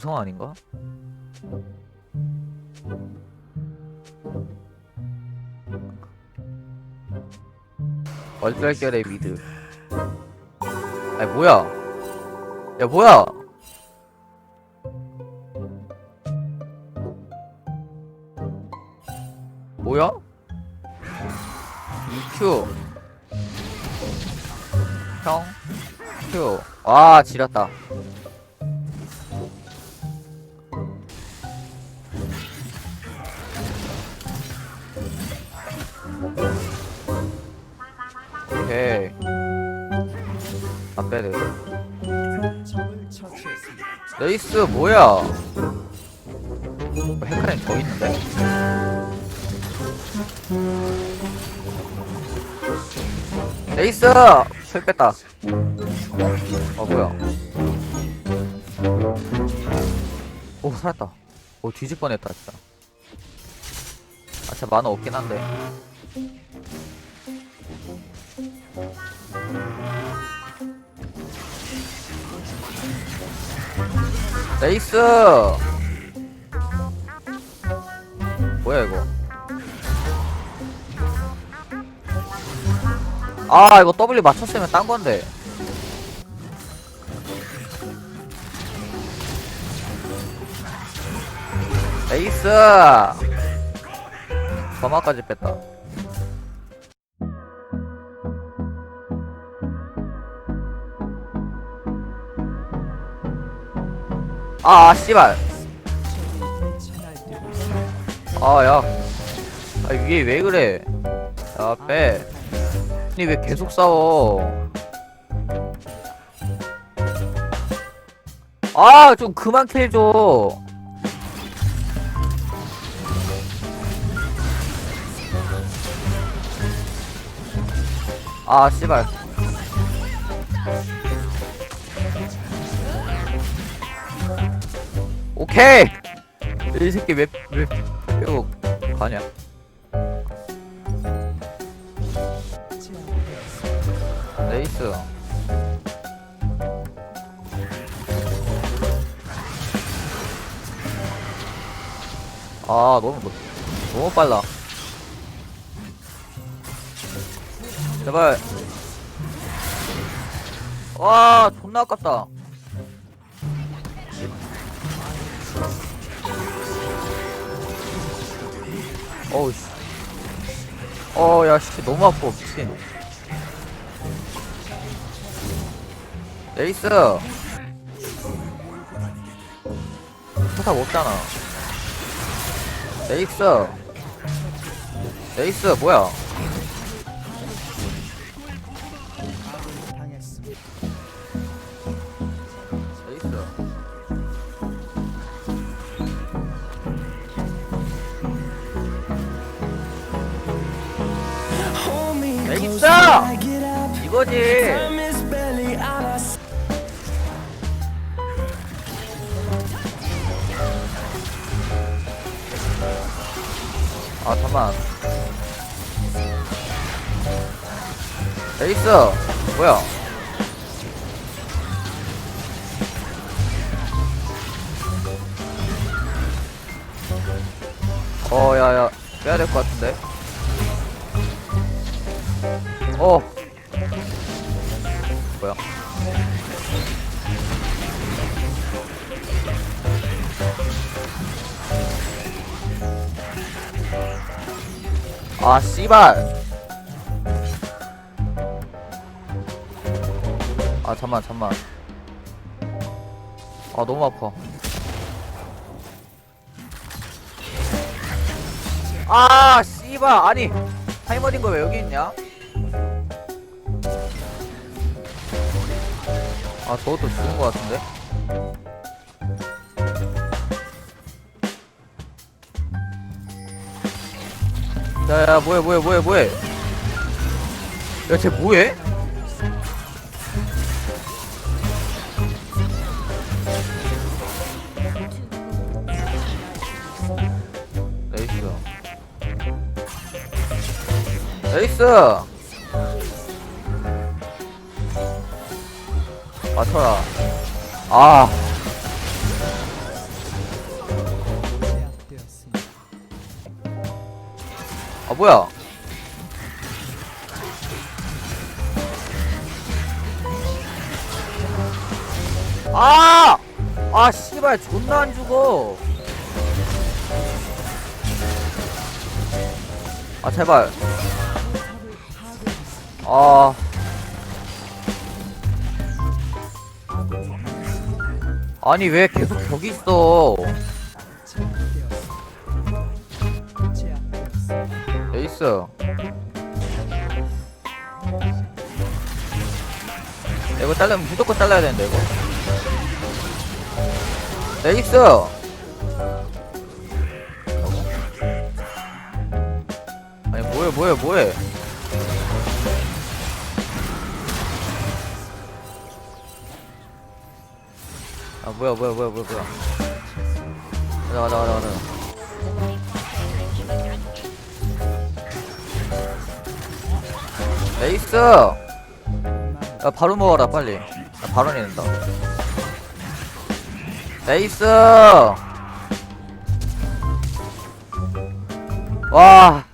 성 아닌가? 얼떨결의 미드. 아니 뭐야? 야 뭐야? 뭐야? EQ 형 Q. 와 지렸다 오케이. 아 빼네 레이스 뭐야? 뭐 헤카림 더 있는데? 레이스! 설 뺐다. 어 뭐야? 오 살았다. 오 뻔했다 진짜. 아차 만화 없긴 한데 레이스! 뭐야 이거? 아 이거 W 맞췄으면 딴 건데. 레이스! 점화까지 뺐다 아 씨발. 아야. 아 위에 왜 그래? 야빼. 아니 왜 계속 싸워? 아 좀 그만 킬줘. 아 씨발 오케이. 이 새끼 왜왜 빼고 가냐? 레이스. 아 너무 못- 너무 빨라. 제발. 와 존나 아깝다 어우 씨. 어 야 씨 너무 아파 미친. 레이스! 포탑 없잖아. 레이스! 레이스 뭐야 레이스 이거지. 아 잠만. 레이스 뭐야? 어 야 야. 빼야 될 것 같은데 어. 뭐야? 아 씨발. 아 잠만 잠만. 아 너무 아파. 아 씨발. 아니 타이머딩 거 왜 여기 있냐 아 저것도 죽은 거 같은데? 야야 뭐해 뭐해 뭐해 뭐해? 야쟤 뭐해? 레이스. 레이스 맞춰라 아 아, 뭐야 아! 아, 씨발, 존나 안 죽어. 아, 제발. 아. 아니 왜 계속 벽이 있어? 에이스. 야, 이거 잘라면 무조건 잘라야 되는데 이거. 에이스! 아니 뭐해 뭐해 뭐해 뭐야 뭐야 뭐야 뭐야 뭐야. 가자 가자 가자 가자 에이스! 야 바로 먹어라 빨리. 나 바로 내는다. 에이스! 와